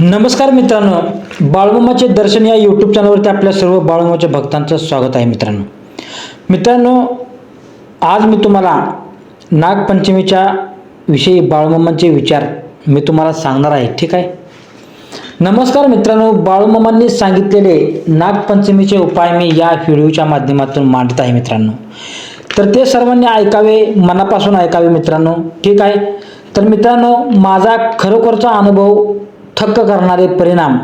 नमस्कार मित्रांनो बाळूमामाचे दर्शन या यूट्यूब चॅनलवरती आपल्या सर्व बाळूमाच्या भक्तांचं स्वागत आहे मित्रांनो. मित्रांनो आज मी तुम्हाला नागपंचमीच्या विषयी बाळूमामांचे विचार मी तुम्हाला सांगणार आहे ठीक आहे? नमस्कार मित्रांनो बाळूमामांनी सांगितलेले नागपंचमीचे उपाय मी या व्हिडिओच्या माध्यमातून मांडत आहे मित्रांनो. तर ते सर्वांनी ऐकावे मनापासून ऐकावे मित्रांनो ठीक आहे? तर मित्रांनो माझा खरोखरचा अनुभव थक्क करणारे परिणाम.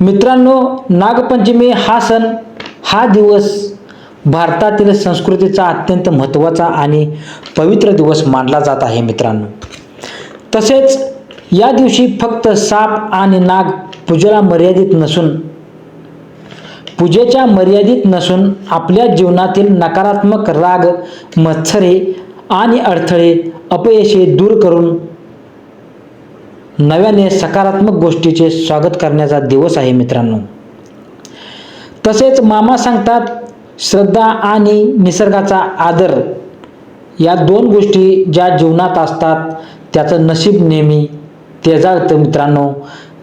मित्रांनो नागपंचमी हा सण हा दिवस भारतातील संस्कृतीचा अत्यंत महत्त्वाचा आणि पवित्र दिवस मानला जात आहे मित्रांनो. तसेच या दिवशी फक्त साप आणि नाग पूजेला मर्यादित नसून पूजेच्या मर्यादित नसून आपल्या जीवनातील नकारात्मक राग मत्सरे आणि अडथळे अपयशे दूर करून नव्याने सकारात्मक गोष्टीचे स्वागत करण्याचा दिवस आहे मित्रांनो. तसेच मामा सांगतात श्रद्धा आणि निसर्गाचा आदर या दोन गोष्टी ज्या जीवनात असतात त्याचं नशीब नेहमी तेजाळतं मित्रांनो.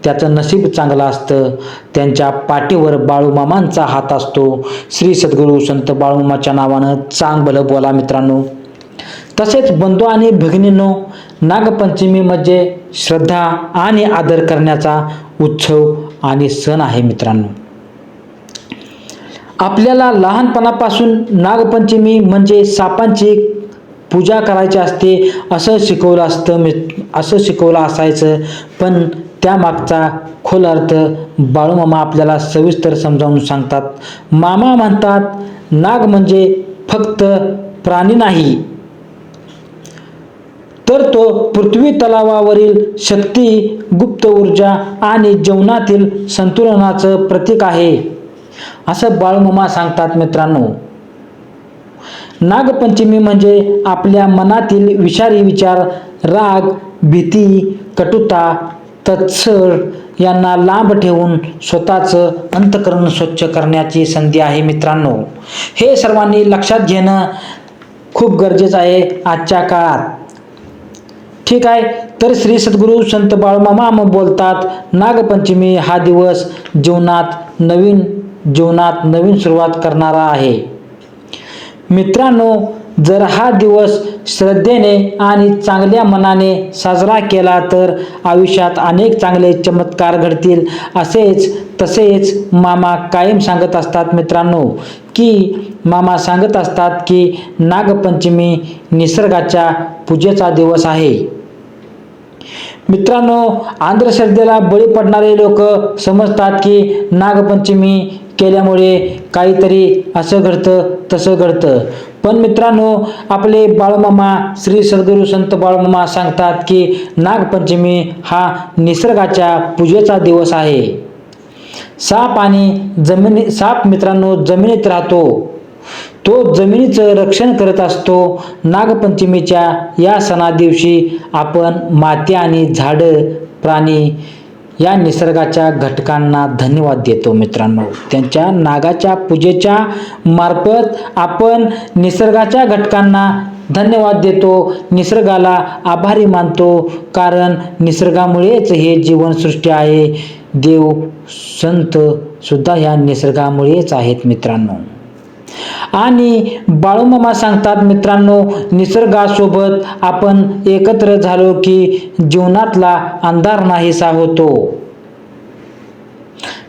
त्याचं नशीब चांगलं असतं. त्यांच्या पाठीवर बाळूमामांचा हात असतो. श्री सद्गुरू संत बाळूमामाच्या नावानं चांग बोला मित्रांनो. तसेच बंधू आणि भगिनींनो नागपंचमी म्हणजे श्रद्धा आणि आदर करण्याचा उत्सव आणि सण आहे मित्रांनो. आपल्याला लहानपणापासून नागपंचमी म्हणजे सापांची पूजा करायची असते असं शिकवलं असतं मि असं शिकवलं असायचं. पण त्यामागचा खोल अर्थ बाळूमामा आपल्याला सविस्तर समजावून सांगतात. मामा म्हणतात नाग म्हणजे फक्त प्राणी नाही तर तो पृथ्वी तलावावरील शक्ती गुप्त ऊर्जा आणि जीवनातील संतुलनाचं प्रतीक आहे. असं बाळमामा सांगतात मित्रांनो. नागपंचमी म्हणजे आपल्या मनातील विषारी विचार राग भीती कटुता तत्सर यांना लांब ठेवून स्वतःचं अंतकरण स्वच्छ करण्याची संधी आहे मित्रांनो. हे सर्वांनी लक्षात घेणं खूप गरजेचं आहे आजच्या काळात. ठीक आहे. तर श्री सद्गुरू संत बाळमामा बोलतात नागपंचमी हा दिवस जीवनात नवीन जीवनात नवीन सुरुवात करणारा आहे. मित्रांनो जर हा दिवस श्रद्धेने आणि चांगल्या मनाने साजरा केला तर आयुष्यात अनेक चांगले चमत्कार घडतील. असेच तसेच मामा कायम सांगत असतात मित्रांनो की मामा सांगत असतात की नागपंचमी निसर्गाच्या पूजेचा दिवस आहे. मित्रांनो अंधश्रद्धेला बळी पडणारे लोक समजतात की नागपंचमी केल्यामुळे काहीतरी असं घडतं तसं घडतं. पण मित्रांनो आपले बाळमामा श्री सद्गुरू संत बाळमामा सांगतात की नागपंचमी हा निसर्गाच्या पूजेचा दिवस आहे. साप आणि जमिनी साप मित्रांनो जमिनीत राहतो. तो जमिनीचं रक्षण करत असतो. नागपंचमीच्या या सणा दिवशी आपण माती आणि झाडं प्राणी या निसर्गाच्या घटकांना धन्यवाद देतो मित्रांनो. त्यांच्या नागाच्या पूजेच्या मार्फत आपण निसर्गाच्या घटकांना धन्यवाद देतो. निसर्गाला आभारी मानतो कारण निसर्गामुळेच हे जीवनसृष्टी आहे. देव संत सुद्धा ह्या निसर्गामुळेच आहेत मित्रांनो. आणि बाळूमामा सांगतात मित्रांनो निसर्गासोबत आपण एकत्र झालो की जीवनातला अंधार नाहीसा होतो.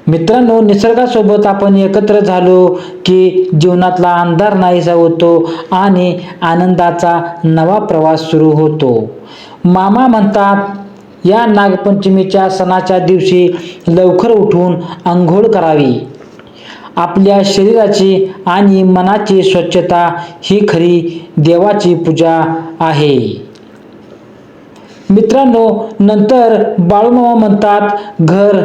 मित्रांनो निसर्गासोबत आपण एकत्र झालो की जीवनातला अंधार नाहीसा होतो आणि आनंदाचा नवा प्रवास सुरू होतो. मामा म्हणतात या नागपंचमीच्या सणाच्या दिवशी लवकर उठून आंघोळ करावी. आपल्या शरीराची आणि मनाची स्वच्छता ही खरी देवाची पूजा आहे. मित्रांनो नंतर बाळूमामा म्हणतात घर.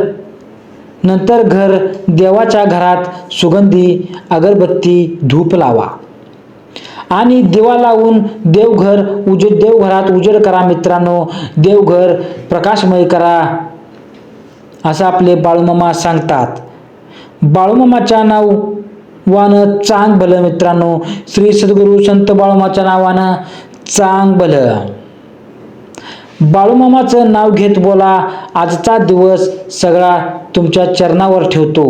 नंतर घर देवाच्या घरात सुगंधी अगरबत्ती धूप लावा. आणि दिवा लावून देवघर उज देवघरात उजेड करा मित्रांनो. देवघर प्रकाशमय करा असं आपले बाळूमामा सांगतात. बाळूमामाच्या नावानं चांग भलं मित्रांनो. श्री सद्गुरू संत बाळूमाच्या नावानं चांग भलं बाळूमामाचं नाव घेत बोला. आजचा दिवस सगळा तुमच्या चरणावर ठेवतो.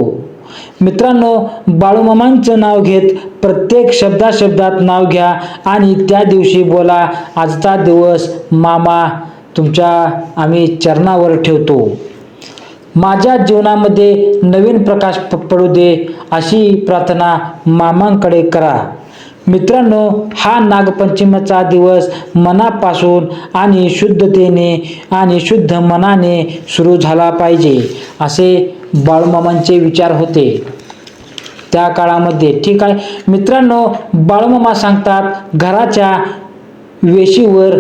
मित्रांनो बाळूमामांचं नाव घेत प्रत्येक शब्दा शब्दात नाव घ्या आणि त्या दिवशी बोला. आजचा दिवस मामा तुमच्या आम्ही चरणावर ठेवतो. माझ्या जीवनामध्ये नवीन प्रकाश पडू दे अशी प्रार्थना मामांकडे करा. मित्रांनो हा नागपंचमीचा दिवस मनापासून आणि शुद्धतेने आणि शुद्ध मनाने सुरू झाला पाहिजे असे बाळमामांचे विचार होते. त्या काळामध्ये ठीक आहे. मित्रांनो बाळमामा सांगतात घराच्या वेशीवर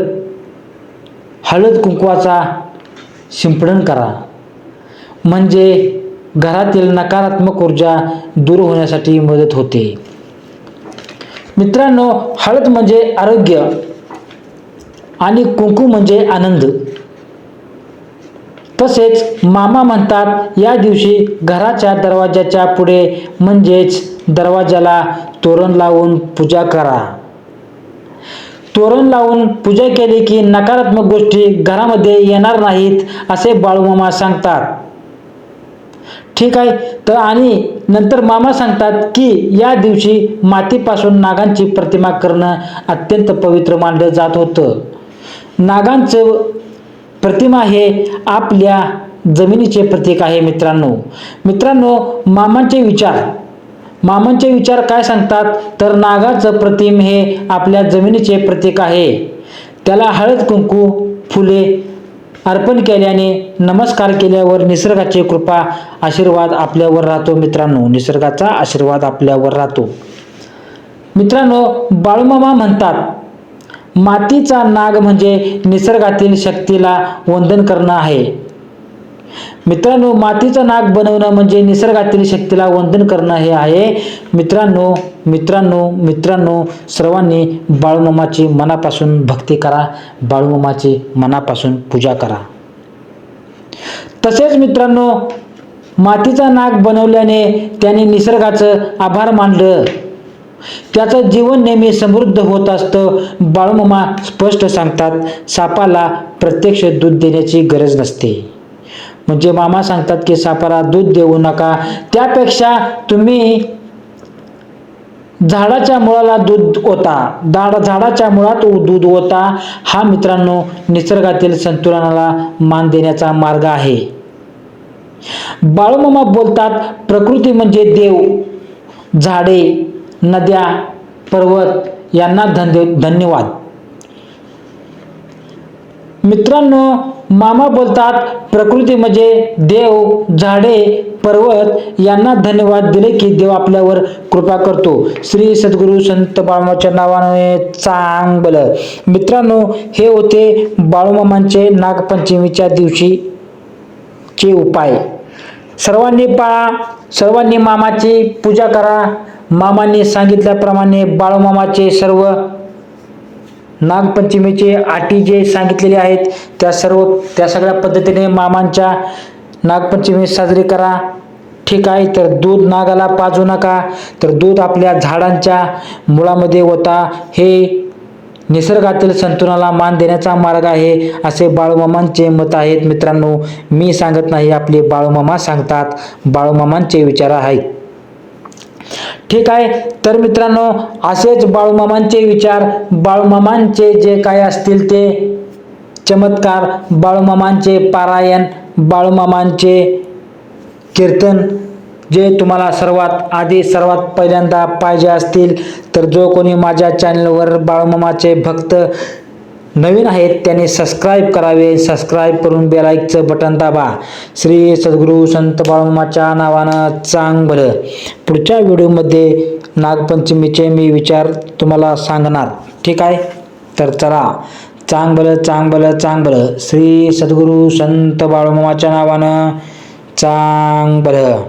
हळद कुंकवाचा शिंपडण करा. म्हणजे घरातील नकारात्मक ऊर्जा दूर होण्यासाठी मदत होते. मित्रांनो हळद म्हणजे आरोग्य आणि कुंकू म्हणजे आनंद. तसेच मामा म्हणतात या दिवशी घराच्या दरवाजाच्या पुढे म्हणजेच दरवाजाला तोरण लावून पूजा करा. तोरण लावून पूजा केली की नकारात्मक गोष्टी घरामध्ये येणार नाहीत असे बाळूमामा सांगतात. ठीक आहे? तर आणि नंतर मामा सांगतात की या दिवशी मातीपासून नागांची प्रतिमा करणं अत्यंत पवित्र मानलं जात होतं. नागांचं प्रतिमा हे आपल्या जमिनीचे प्रतीक आहे मित्रांनो. मित्रांनो मामांचे विचार. मामांचे विचार काय सांगतात? तर नागाचं प्रतिम हे आपल्या जमिनीचे प्रतीक आहे. त्याला हळद कुंकू फुले अर्पण केल्याने नमस्कार केल्यावर निसर्गाची कृपा आशीर्वाद आपल्यावर राहतो. मित्रांनो निसर्गाचा आशीर्वाद आपल्यावर राहतो. मित्रांनो बाळूमामा म्हणतात मातीचा नाग म्हणजे निसर्गातील शक्तीला वंदन करणं आहे. मित्रांनो मातीचं नाग बनवणं म्हणजे निसर्गातील शक्तीला वंदन करणं हे आहे. मित्रांनो मित्रांनो मित्रांनो सर्वांनी बाळूमामाची मनापासून भक्ती करा. बाळूमामाची मनापासून पूजा करा. तसेच मित्रांनो मातीचा नाग बनवल्याने त्याने निसर्गाचं आभार मानलं. त्याचं जीवन नेहमी समृद्ध होत असतं बाळूमामा स्पष्ट सांगतात सापाला प्रत्यक्ष दूध देण्याची गरज नसते. म्हणजे मामा सांगतात की सापाला दूध देऊ नका. त्यापेक्षा तुम्ही झाडाच्या मुळाला दूध ओता. झाड झाडाच्या मुळात दूध ओता. हा मित्रांनो निसर्गातील संतुलनाला मान देण्याचा मार्ग आहे. बाळूमामा बोलतात प्रकृती म्हणजे देव झाडे नद्या पर्वत यांना धन्य धन्यवाद. मित्रांनो मामा बोलतात प्रकृती म्हणजे देव झाडे पर्वत यांना धन्यवाद दिले की देव आपल्यावर कृपा करतो. श्री सद्गुरू संत बाळूमाच्या नावाने चांगल. मित्रांनो हे होते बाळूमामांचे नागपंचमीच्या दिवशी चे उपाय. सर्वांनी पाळा सर्वांनी मामाची पूजा करा. मामांनी सांगितल्याप्रमाणे बाळूमामाचे सर्व नागपंचमीचे आटी जे सांगितलेले आहेत त्या सर्व त्या सगळ्या पद्धतीने मामांच्या नागपंचमी साजरी करा. ठीक आहे तर दूध नागाला पाजू नका. तर दूध आपल्या झाडांच्या मुळामध्ये होता हे निसर्गातील संतुलनाला मान देण्याचा मार्ग आहे असे बाळूमामांचे मत आहेत. मित्रांनो मी सांगत नाही आपले बाळूमामा सांगतात. बाळूमामांचे विचार आहेत. ठीक आहे? तर मित्रांनो असेच बाळूमामांचे विचार बाळूमामांचे जे काय असतील ते चमत्कार बाळूमामांचे पारायण बाळूमामांचे कीर्तन जे तुम्हाला सर्वात आधी सर्वात पहिल्यांदा पाहिजे असतील तर जो कोणी माझ्या चॅनलवर बाळूमामाचे भक्त नवीन आहेत त्यांनी सबस्क्राईब करावे. सबस्क्राईब करून बेलाईकचं बटन दाबा. श्री सद्गुरू संत बाळूमाच्या नावानं चांग भलं पुढच्या व्हिडिओमध्ये नागपंचमीचे मी विचार तुम्हाला सांगणार. ठीक आहे? तर चला. चांग भलं चांग भलं चांग भलं श्री सद्गुरू संत बाळूमाच्या नावानं चांग भलं